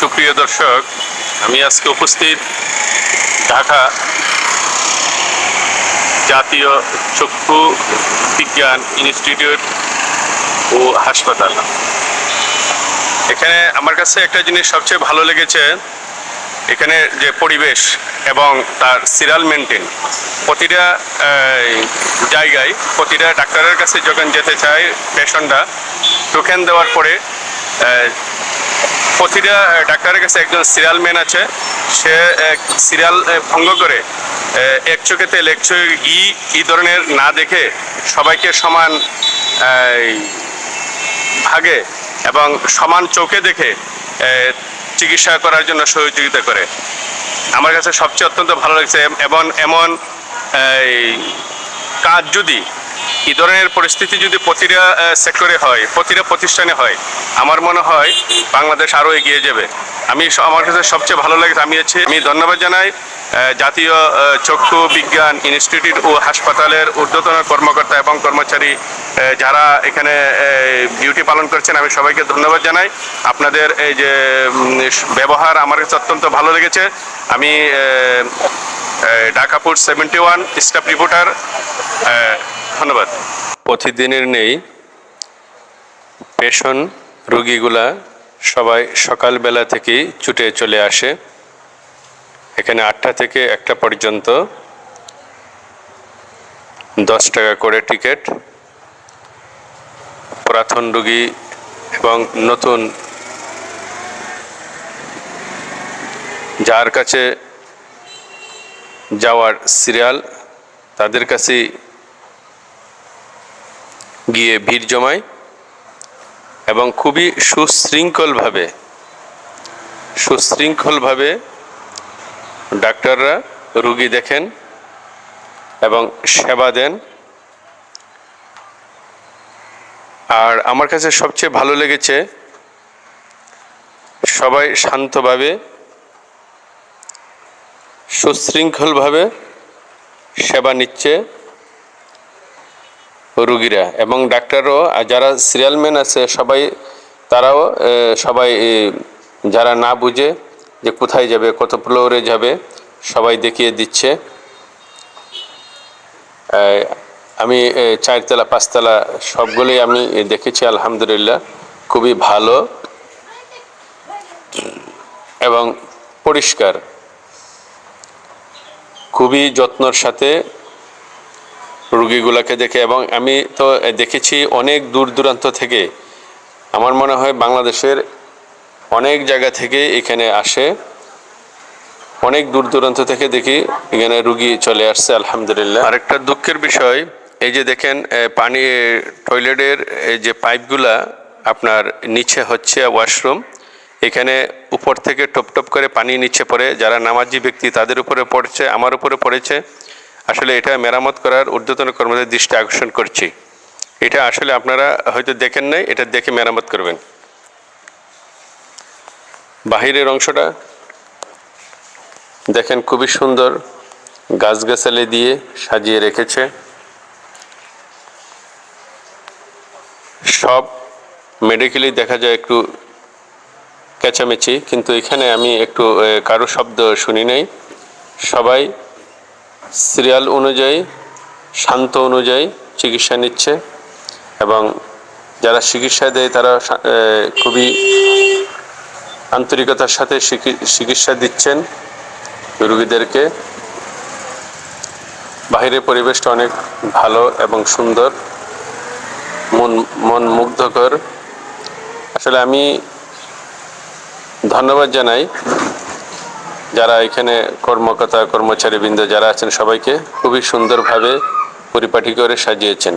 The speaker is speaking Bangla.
সুপ্রিয় দর্শক, আমি আজকে উপস্থিত ঢাকা জাতীয় চক্ষু বিজ্ঞান ইনস্টিটিউট ও হাসপাতাল। এখানে আমার কাছে একটা জিনিস সবচেয়ে ভালো লেগেছে, এখানে যে পরিবেশ এবং তার সিরিয়াল মেনটেন, প্রতিটা জায়গায় প্রতিটা ডাক্তারের কাছে যখন যেতে চায় পেশেন্টরা টোকেন দেওয়ার পরে প্রতিটা ডাক্তারের কাছে একজন সিরিয়াল ম্যান আছে। সে সিরিয়াল ভঙ্গ করে এক চোখে তেল এক চোখে ঘি এই ধরনের না দেখে সবাইকে সমান ভাগে এবং সমান চোখে দেখে চিকিৎসা করার জন্য সহযোগিতা করে। আমার কাছে সবচেয়ে অত্যন্ত ভালো লাগছে, এবং এমন কাজ যদি এই ধরনের পরিস্থিতি যদি প্রতিটা সেক্টরে হয়, প্রতিটা প্রতিষ্ঠানে হয়, আমার মনে হয় বাংলাদেশ আরও এগিয়ে যাবে। আমি আমার কাছে সবচেয়ে ভালো লাগে, আমি হচ্ছে, আমি ধন্যবাদ জানাই জাতীয় চক্ষু বিজ্ঞান ইনস্টিটিউট ও হাসপাতালের ঊর্ধ্বতন কর্মকর্তা এবং কর্মচারী যারা এখানে ডিউটি পালন করছেন, আমি সবাইকে ধন্যবাদ জানাই। আপনাদের এই যে ব্যবহার আমার কাছে অত্যন্ত ভালো লেগেছে। আমি Dhakapur seventy one staff reporter ধন্যবাদ। প্রতিদিনের নেই, পেশন রুগীগুলা সবাই সকালবেলা থেকেই ছুটে চলে আসে। এখানে আটটা থেকে একটা পর্যন্ত দশ টাকা করে টিকিট। পুরাতন রুগী এবং নতুন যার কাছে যাওয়ার সিরিয়াল তাদের কাছে গিয়ে ভিড় জমায় এবং খুবই সুশৃঙ্খলভাবে সুশৃঙ্খলভাবে ডাক্তাররা রুগী দেখেন এবং সেবা দেন। আর আমার কাছে সবচেয়ে ভালো লেগেছে, সবাই শান্তভাবে, সুশৃঙ্খলভাবে সেবা নিচ্ছে। রুগীরা এবং ডাক্তারও যারা সিরিয়ালম্যান আছে, সবাই, তারাও সবাই যারা না বুঝে যে কোথায় যাবে, কত ফ্লোরে যাবে, সবাই দেখিয়ে দিচ্ছে। আমি চারতলা, পাঁচতলা সবগুলোই আমি দেখেছি, আলহামদুলিল্লাহ, খুবই ভালো এবং পরিষ্কার। খুবই যত্নর সাথে রুগীগুলোকে দেখে, এবং আমি তো দেখেছি অনেক দূর দূরান্ত থেকে, আমার মনে হয় বাংলাদেশের অনেক জায়গা থেকে এখানে আসে, অনেক দূর দূরান্ত থেকে দেখি এখানে রুগী চলে আসছে, আলহামদুলিল্লাহ। আরেকটা দুঃখের বিষয়, এই যে দেখেন পানি টয়লেটের যে পাইপগুলা আপনার নিচে হচ্ছে ওয়াশরুম, এখানে উপর থেকে টপ টপ করে পানি নিচে পড়ে, যারা নামাজি ব্যক্তি তাদের উপরে পড়ছে, আমার উপরে পড়েছে। আসলে এটা মেরামত করার ঊর্ধ্বতন কর্মীদের দৃষ্টি আকর্ষণ করছি। এটা আসলে আপনারা হয়তো দেখেন নাই, এটা দেখে মেরামত করবেন। বাহিরের অংশটা দেখেন খুবই সুন্দর গাছগাছালি দিয়ে সাজিয়ে রেখেছে। সব মেডিকেলি দেখা যায় একটু চেঁচামেচি কিন্তু এখানে আমি একটু কারও শব্দ শুনি নাই। সবাই সিরিয়াল অনুযায়ী, শান্ত অনুযায়ী চিকিৎসা নিচ্ছে এবং যারা চিকিৎসা দেয় তারা খুবই আন্তরিকতার সাথে চিকিৎসা দিচ্ছেন রুগীদেরকে। বাহিরের পরিবেশটা অনেক ভালো এবং সুন্দর, মন মন মুগ্ধকর। আসলে আমি ধন্যবাদ জানাই যারা এখানে কর্মকর্তা কর্মচারীবৃন্দ যারা আছেন সবাইকে খুবই সুন্দরভাবে পরিপাটি করে সাজিয়েছেন।